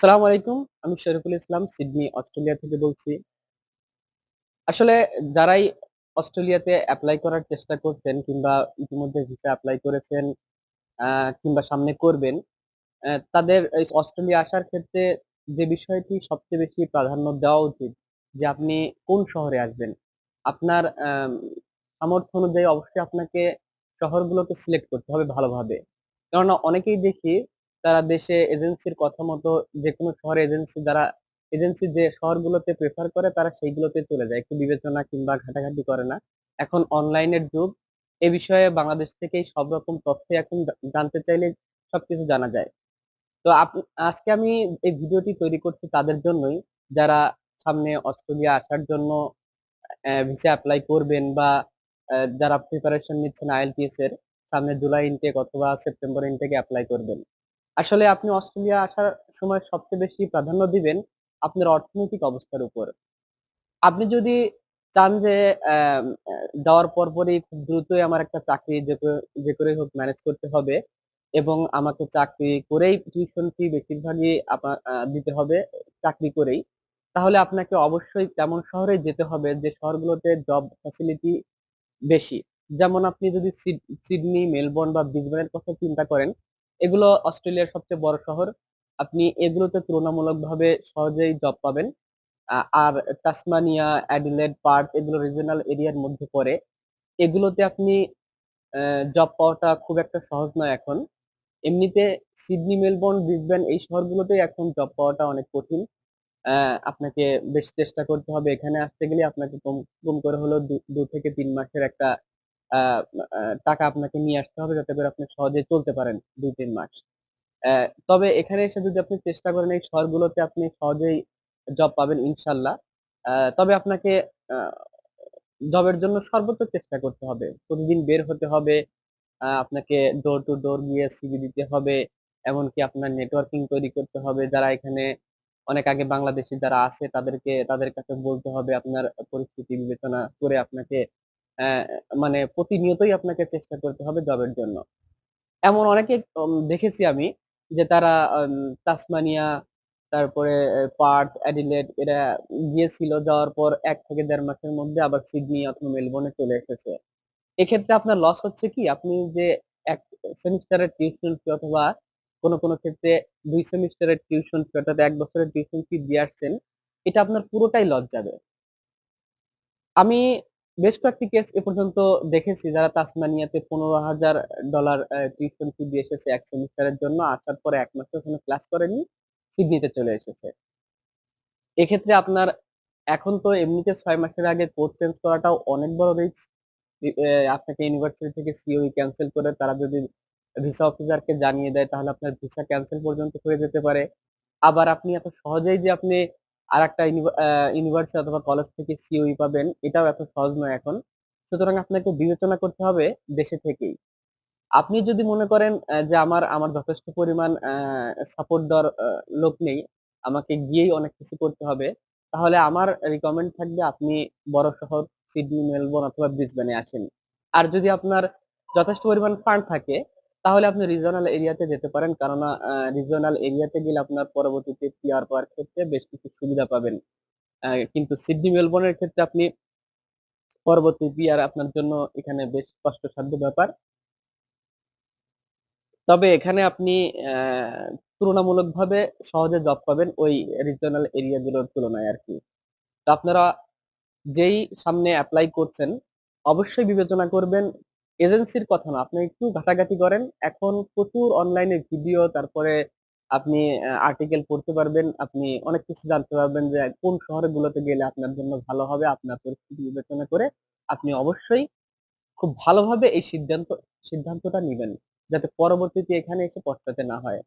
আসসালামু আলাইকুম। আমি শরীফুল ইসলাম সিডনি, অস্ট্রেলিয়া থেকে বলছি। আসলে যারাই অস্ট্রেলিয়াতে এপ্লাই করার চেষ্টা করছেন কিংবা ইতিমধ্যে ভিসা এপ্লাই করেছেন কিংবা সামনে করবেন, তাদের অস্ট্রেলিয়া আসার ক্ষেত্রে যে বিষয়টি সবচেয়ে বেশি প্রাধান্য দেওয়া উচিত যে আপনি কোন শহরে আসবেন। আপনার সামর্থ্য অনুযায়ী অবশ্যই আপনাকে শহরগুলোকে সিলেক্ট করতে হবে ভালোভাবে। কেননা অনেকেই দেখি তারা দেশে এজেন্সির কথা মতো যে যেকোনো শহরে এজেন্সি দ্বারা এজেন্সি যে শহরগুলোতে প্রেফার করে তারা সেইগুলোতে চলে যায়। একটু বিবেচনা কিংবা ঘাটাঘাটি করে না। এখন অনলাইনের যুগ। এ বিষয়ে বাংলাদেশ থেকেই সব রকম তথ্য এখন জানতে চাইলে সবকিছু জানা যায়। তো আজকে আমি এই ভিডিওটি তৈরি করছি তাদের জন্যই, যারা সামনে অস্ট্রেলিয়া আসার জন্য ভিসা অ্যাপ্লাই করবেন বা যারা প্রিপারেশন নিচ্ছেন IELTS এর সামনে জুলাই ইনটেক অথবা সেপ্টেম্বর ইনটেকে অ্যাপ্লাই করবেন। আসলে আপনি অস্ট্রেলিয়া আসার সময় সবচেয়ে বেশি প্রাধান্য দিবেন আপনার অর্থনৈতিক অবস্থার উপর। আপনি যদি চান যে অ্যা যাওয়ার পরপরই খুব দ্রুতই আমার একটা চাকরি যে ক যে করেই হোক ম্যানেজ করতে হবে এবং আমাকে চাকরি করেই টিউশন ফি বেশিরভাগই আপা আ দিতে হবে চাকরি করেই। তাহলে আপনাকে অবশ্যই তেমন শহরে যেতে হবে যে শহরগুলোতে জব ফ্যাসিলিটি বেশি। যেমন আপনি যদি সিড সিডনি, মেলবোর্ন বা ব্রিসবেনের কথা চিন্তা করেন, এগুলো অস্ট্রেলিয়ার সবচেয়ে বড় শহর। আপনি এগুলোতে তুলনামূলকভাবে সহজেই জব পাবেন। আর তাসমানিয়া, অ্যাডিলেড, পার্থ এগুলো রিজিওনাল এরিয়ার মধ্যে পড়ে। এগুলোতে আপনি জব পাওয়াটা খুব একটা সহজ নয় এখন। এমনিতে সিডনি, মেলবোর্ন, ব্রিসবেন এই শহরগুলোতে এখন জব পাওয়াটা অনেক কঠিন। আপনাকে বেশ চেষ্টা করতে হবে। এখানে আসতে গেলে আপনাকে কম কম করে হলেও দু ২ থেকে তিন মাসের একটা টাকা আপনাকে নিয়ে আসতে হবে যাতে করে আপনি সহজে চলতে পারেন ২-৩ মাস। অ্যা তবে এখানে এসে যদি আপনি চেষ্টা করেন এই শহরগুলোতে আপনি সহজেই জব পাবেন ইনশাল্লাহ তবে আপনাকে জবের জন্য সর্বোচ্চ চেষ্টা করতে হবে। প্রতিদিন বের হতে হবে। আপনাকে ডোর টু ডোর গিয়ে সিভি দিতে হবে। এমনকি আপনার নেটওয়ার্কিং তৈরি করতে হবে। যারা এখানে অনেক আগে বাংলাদেশী যারা আছে তাদেরকে, তাদের কাছে বলতে হবে আপনার পরিস্থিতি বিবেচনা করে আপনাকে মানে প্রতিনিয়তই আপনাকে চেষ্টা করতে হবে জবের জন্য। এমন অনেকে দেখেছি আমি যে তারা তাসমানিয়া, তারপরে এ পার্থ, অ্যাডিলেড এরা গিয়েছিল। যাওয়ার পর ১ থেকে ১.৫ মাসের মধ্যে আবার সিডনি অথবা মেলবোর্নে চলে এসেছে। এক্ষেত্রে আপনার লস হচ্ছে কি? আপনি যে এক সেমিস্টারের টিউশন ফি অথবা কোনো কোনো ক্ষেত্রে দুই সেমিস্টারের টিউশন ফি অর্থাৎ ১ বছরের টিউশন ফি দিয়ে আসছেন, এটা আপনার পুরোটাই লস যাবে। আমি বেশ কয়েকটি কেস এ পর্যন্ত দেখেছি যারা তাসমানিয়াতে $১৫,০০০ অ্যা টিউশন ফি দিয়ে এসেছে এক সেমিস্টারের জন্য। আসার পরে ১ মাসও ওখানে ক্লাস করেনি। সিডনিতে চলে এসেছে। এক্ষেত্রে আপনার এখন তো এমনিতে ছয় মাসের আগে কোর্স চেঞ্জ করাটাও অনেক বড় রিস্ক। আপনাকে ইউনিভার্সিটি থেকে সিওই ক্যান্সেল করে তারা যদি ভিসা অফিসারকে জানিয়ে দেয় তাহলে আপনার ভিসা ক্যান্সেল পর্যন্ত হয়ে যেতে পারে। আবার আপনি এত সহজেই যে আপনি আরেকটা ইউনিভা আ ইউনিভার্সিটি অথবা কলেজ থেকে সিওই পাবেন এটাও এত সহজ নয় এখন। সুতরাং আপনাকে বিবেচনা করতে হবে দেশে থেকেই। আপনি যদি মনে করেন যে আমার আমার যথেষ্ট পরিমাণ সাপোর্ট দেওয়ার লোক নেই, আমাকে গিয়েই অনেক কিছু করতে হবে, তাহলে আমার রিকমেন্ড থাকবে আপনি বড় শহর সিডনি, মেলবোর্ন অথবা ব্রিসবেনে আসেন। আর যদি আপনার যথেষ্ট পরিমাণ ফান্ড থাকে, তাহলে আপনি রিজিওনাল এরিয়াতে যেতে পারেন। কেননা আ রিজিওনাল এরিয়াতে গেলে আপনার পরবর্তীতে পিআর পাওয়ার ক্ষেত্রে বেশ কিছু সুবিধা পাবেন। কিন্তু সিডনি, মেলবোর্নের ক্ষেত্রে আপনি পরবর্তী পিআর আপনার জন্য এখানে বেশ কষ্টসাধ্য ব্যাপার। তবে এখানে আপনি তুলনামূলকভাবে সহজে জব পাবেন ওই রিজিওনাল এরিয়া গুলোর তুলনায় আরকি। তো আপনারা যেই সামনে অ্যাপ্লাই করছেন, অবশ্যই বিবেচনা করবেন এজেন্সির কথা না, আপনি একটু ঘাটাঘাটি করেন। এখন প্রচুর অনলাইনে ভিডিও তারপরে আপনি আর্টিকেল পড়তে পারবেন। আপনি অনেক কিছু জানতে পারবেন যে কোন শহরগুলোতে গেলে আপনার জন্য ভালো হবে। আপনার পরিস্থিতি বিবেচনা করে আপনি অবশ্যই খুব ভালোভাবে এই সিদ্ধান্ত সিদ্ধান্তটা নেবেন যাতে পরবর্তীতে এখানে এসে পস্তাতে না হয়।